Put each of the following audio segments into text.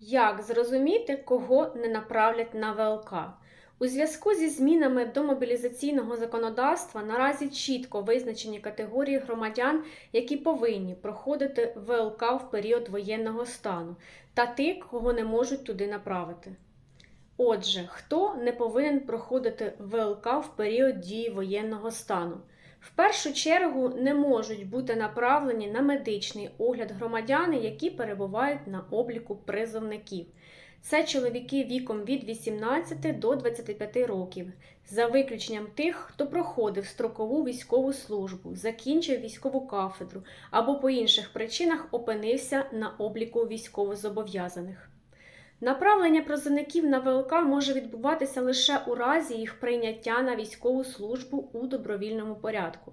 Як зрозуміти, кого не направлять на ВЛК? У зв'язку зі змінами до мобілізаційного законодавства наразі чітко визначені категорії громадян, які повинні проходити ВЛК в період воєнного стану, та тих, кого не можуть туди направити. Отже, хто не повинен проходити ВЛК в період дії воєнного стану? В першу чергу не можуть бути направлені на медичний огляд громадяни, які перебувають на обліку призовників. Це чоловіки віком від 18 до 25 років, за виключенням тих, хто проходив строкову військову службу, закінчив військову кафедру або по інших причинах опинився на обліку військовозобов'язаних. Направлення призовників на ВЛК може відбуватися лише у разі їх прийняття на військову службу у добровільному порядку.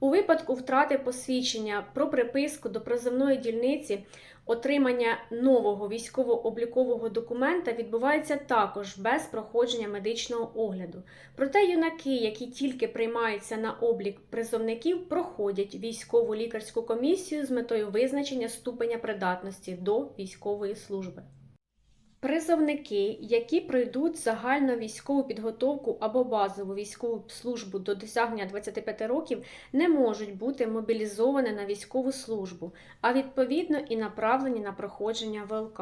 У випадку втрати посвідчення про приписку до призовної дільниці отримання нового військово-облікового документа відбувається також без проходження медичного огляду. Проте юнаки, які тільки приймаються на облік призовників, проходять військову лікарську комісію з метою визначення ступеня придатності до військової служби. Призовники, які пройдуть загальну військову підготовку або базову військову службу до досягнення 25 років, не можуть бути мобілізовані на військову службу, а відповідно і направлені на проходження ВЛК.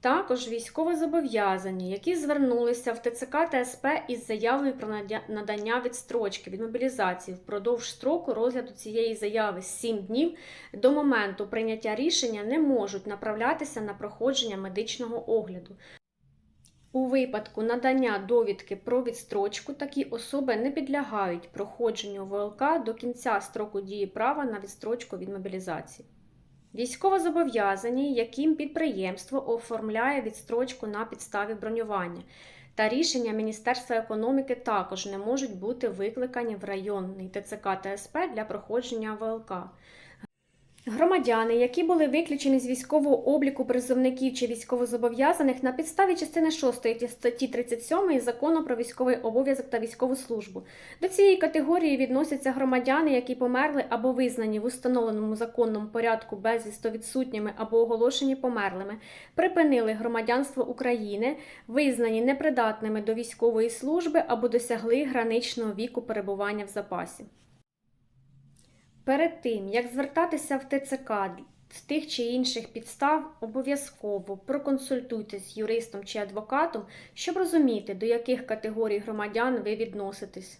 Також військовозобов'язані, які звернулися в ТЦК та СП із заявою про надання відстрочки від мобілізації впродовж строку розгляду цієї заяви з 7 днів до моменту прийняття рішення не можуть направлятися на проходження медичного огляду. У випадку надання довідки про відстрочку такі особи не підлягають проходженню ВЛК до кінця строку дії права на відстрочку від мобілізації. Військовозобов'язані, яким підприємство оформляє відстрочку на підставі бронювання, та рішення Міністерства економіки також не можуть бути викликані в районний ТЦК та СП для проходження ВЛК. Громадяни, які були виключені з військового обліку призовників чи військовозобов'язаних на підставі частини 6 статті 37 Закону про військовий обов'язок та військову службу. До цієї категорії відносяться громадяни, які померли або визнані в установленому законному порядку безвісто відсутніми або оголошені померлими, припинили громадянство України, визнані непридатними до військової служби або досягли граничного віку перебування в запасі. Перед тим, як звертатися в ТЦК з тих чи інших підстав, обов'язково проконсультуйтесь з юристом чи адвокатом, щоб розуміти, до яких категорій громадян ви відноситесь.